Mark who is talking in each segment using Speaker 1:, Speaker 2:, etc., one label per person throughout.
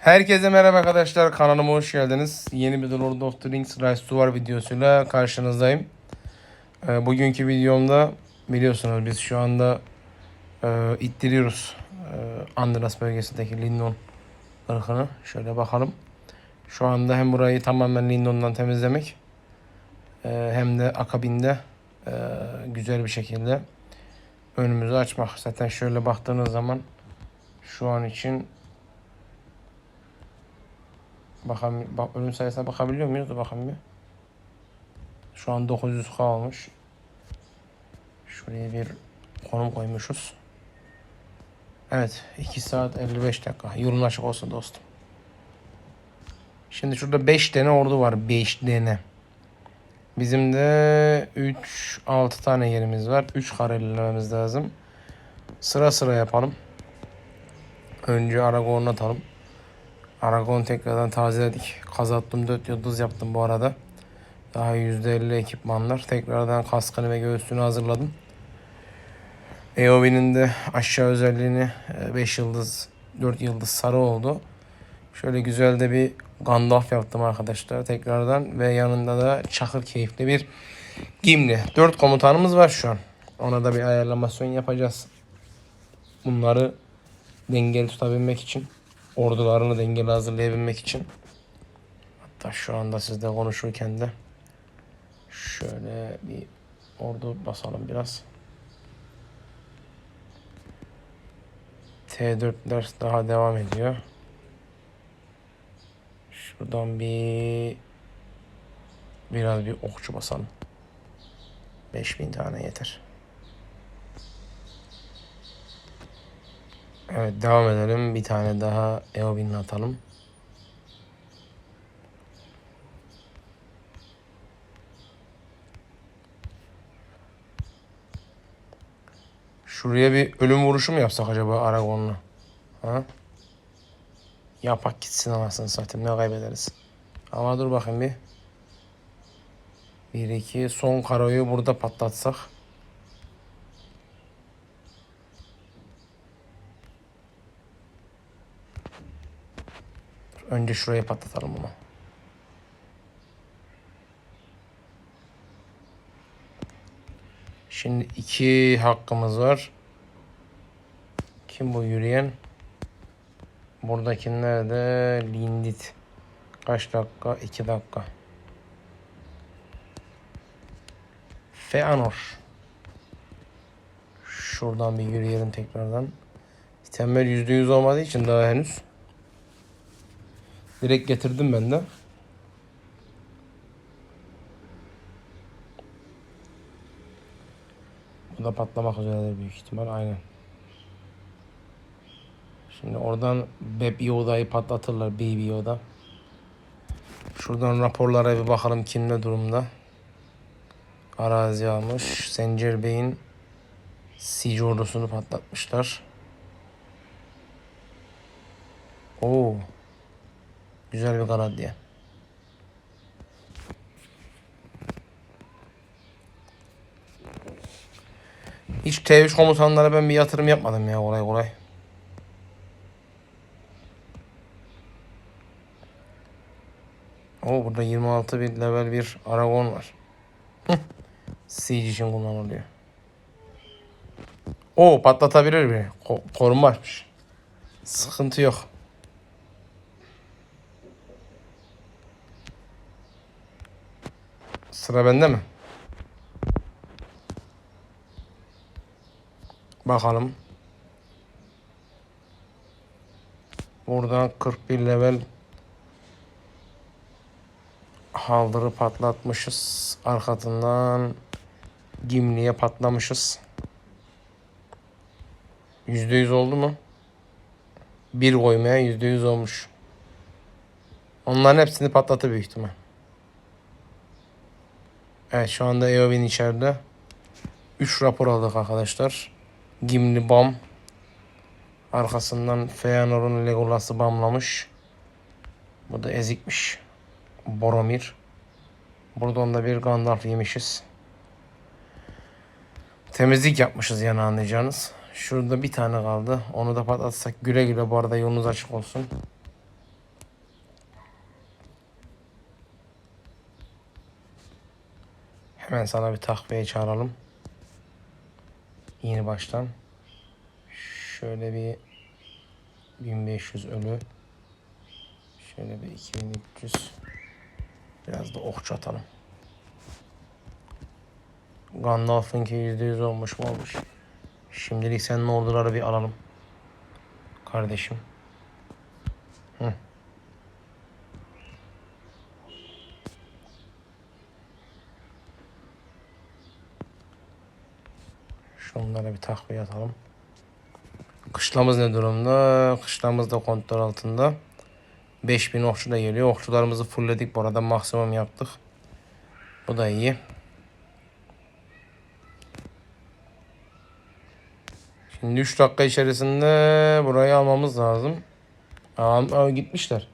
Speaker 1: Herkese merhaba arkadaşlar kanalıma hoş geldiniz. Yeni bir Lord of the Rings Rise to War videosuyla karşınızdayım. Ee, bugünkü videomda biliyorsunuz biz şu anda e, ittiriyoruz e, Andras bölgesindeki Lindon ırkını. Şöyle bakalım. Şu anda hem burayı tamamen Lindon'dan temizlemek e, hem de akabinde e, güzel bir şekilde önümüzü açmak. Zaten şöyle baktığınız zaman şu an için Bakalım, bak, ölüm sayısına bakabiliyor muyuz? Dur bakalım bir. Şu an 900 kalmış. Şuraya bir konum koymuşuz. Evet 2 saat 55 dakika. Yolun açık olsun dostum. Şimdi şurada 5 tane ordu var. 5 tane. Bizim de 3 6 tane yerimiz var. 3 karelilememiz lazım. Sıra sıra yapalım. Önce Aragorn'u atalım. Aragon tekrardan tazeledik. Kazattım 4 yıldız yaptım bu arada. Daha %50 ekipmanlar. Tekrardan kaskını ve göğsünü hazırladım. EOB'nin de aşağı özelliğini 5 yıldız 4 yıldız sarı oldu. Şöyle güzel de bir Gandalf yaptım arkadaşlar tekrardan. Ve yanında da çakır keyifli bir Gimli. 4 komutanımız var şu an. Ona da bir ayarlamasyon yapacağız. Bunları dengeli tutabilmek için ordularını dengeli hazırlayabilmek için. Hatta şu anda sizle konuşurken de şöyle bir ordu basalım biraz. T4'ler daha devam ediyor. Şuradan bir biraz bir okçu basalım. 5000 tane yeter. Evet devam edelim. Bir tane daha Eowyn'le atalım. Şuraya bir ölüm vuruşu mu yapsak acaba Aragorn'la? Ha? Yapak gitsin anasını satayım ne kaybederiz. Ama dur bakayım bir. Bir iki son karoyu burada patlatsak. Önce şuraya patlatalım bunu. Şimdi iki hakkımız var. Kim bu yürüyen? Buradakiler de Lindit. Kaç dakika? İki dakika. Feanor. Şuradan bir yürüyelim tekrardan. İtemler %100 olmadığı için daha henüz. Direkt getirdim ben de. Bu da patlamak üzeredir büyük ihtimal. Aynen. Şimdi oradan Baby Yoda'yı patlatırlar. Baby Yoda. Şuradan raporlara bir bakalım kim ne durumda. Arazi almış. Sencer Bey'in Siege ordusunu patlatmışlar. Oo. Güzel bir kanat diye. Hiç T3 komutanlara ben bir yatırım yapmadım ya kolay kolay. Oo burada 26 bir level bir Aragon var. Siege için kullanılıyor. Oo patlatabilir bir. Ko koruma açmış. Sıkıntı yok. Sıra bende mi? Bakalım. Buradan 41 level haldırı patlatmışız. Arkasından Gimli'ye patlamışız. %100 oldu mu? Bir koymaya %100 olmuş. Onların hepsini patlatır büyük ihtimal. Evet şu anda Eowyn içeride. 3 rapor aldık arkadaşlar. Gimli bam. Arkasından Feanor'un Legolas'ı bamlamış. Bu da ezikmiş. Boromir. Buradan da bir Gandalf yemişiz. Temizlik yapmışız yani anlayacağınız. Şurada bir tane kaldı. Onu da patlatsak güle güle bu arada yolunuz açık olsun. Hemen sana bir takviye çağıralım. Yeni baştan. Şöyle bir 1500 ölü. Şöyle bir 2300. Biraz da okçu atalım. Gandalf'ınki %100 olmuş mu olmuş. Şimdilik senin orduları bir alalım. Kardeşim. Şunlara bir takviye atalım. Kışlamız ne durumda? Kışlamız da kontrol altında. 5000 okçu da geliyor. Okçularımızı fullledik bu arada maksimum yaptık. Bu da iyi. Şimdi 3 dakika içerisinde burayı almamız lazım. Aa, aa, gitmişler.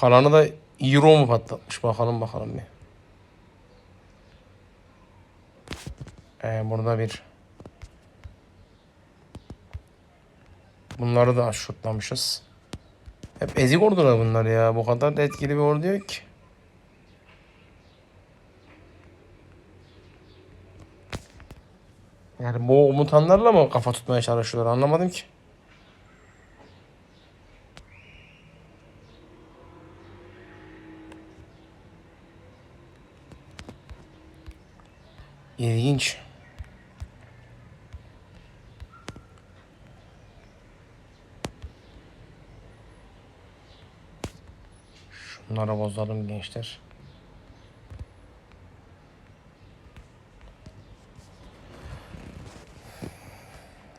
Speaker 1: Kalanı da Euro mu patlatmış? Bakalım bakalım bir. Ee, burada bir Bunları da şutlamışız. Hep ezik ordular bunlar ya. Bu kadar da etkili bir ordu yok ki. Yani bu komutanlarla mı kafa tutmaya çalışıyorlar anlamadım ki. İlginç. Şunları bozalım gençler.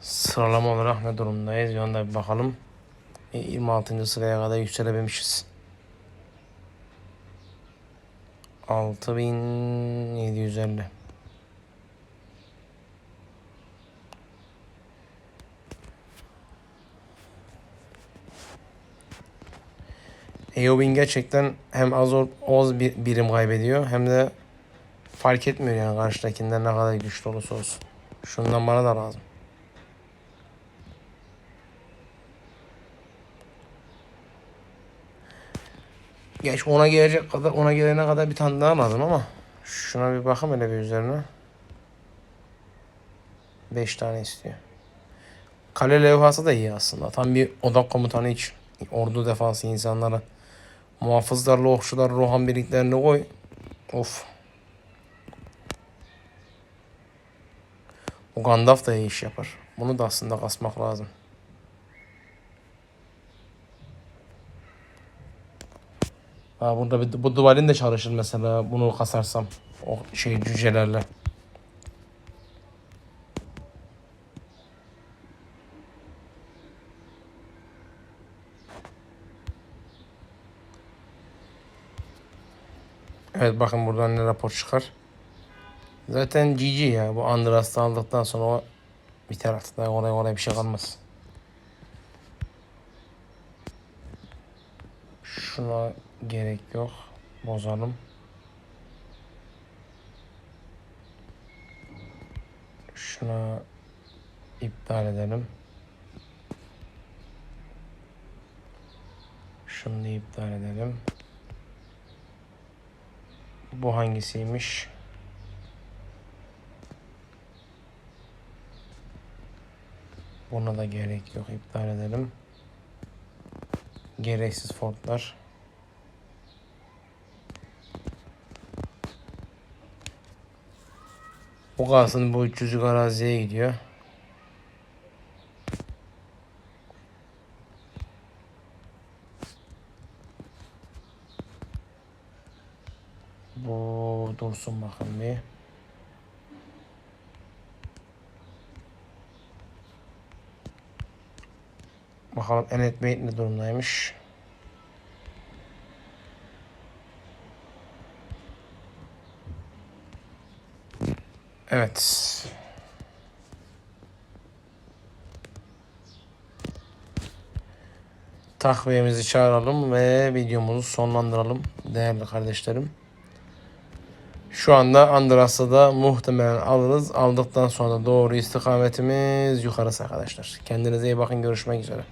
Speaker 1: Sıralama olarak ne durumdayız? Yanda bir bakalım. E, 26. sıraya kadar yükselebilmişiz. 6750. Eowyn gerçekten hem az az bir birim kaybediyor hem de fark etmiyor yani karşıdakinden ne kadar güçlü olursa olsun. Şundan bana da lazım. Geç ona gelecek kadar ona gelene kadar bir tane daha lazım ama şuna bir bakın hele bir üzerine. 5 tane istiyor. Kale levhası da iyi aslında. Tam bir odak komutanı için. Ordu defansı insanlara. Muhafızlarla okçular Rohan birliklerini koy. Of. O Gandalf da iyi iş yapar. Bunu da aslında kasmak lazım. Ha, burada bir, bu duvalin de çalışır mesela bunu kasarsam. O şey cücelerle. Evet bakın buradan ne rapor çıkar. Zaten GG ya. Bu Andras'ı aldıktan sonra o biter artık. Daha oraya oraya bir şey kalmaz. Şuna gerek yok. Bozalım. Şuna iptal edelim. Şunu iptal edelim. Bu hangisiymiş? Buna da gerek yok. iptal edelim. Gereksiz fortlar. Bu kalsın bu 300'lük araziye gidiyor. Dursun bakın bir. Bakalım Enet Bey ne durumdaymış. Evet. Takviyemizi çağıralım ve videomuzu sonlandıralım değerli kardeşlerim. Şu anda Andras'ta da muhtemelen alırız. Aldıktan sonra doğru istikametimiz yukarısı arkadaşlar. Kendinize iyi bakın. Görüşmek üzere.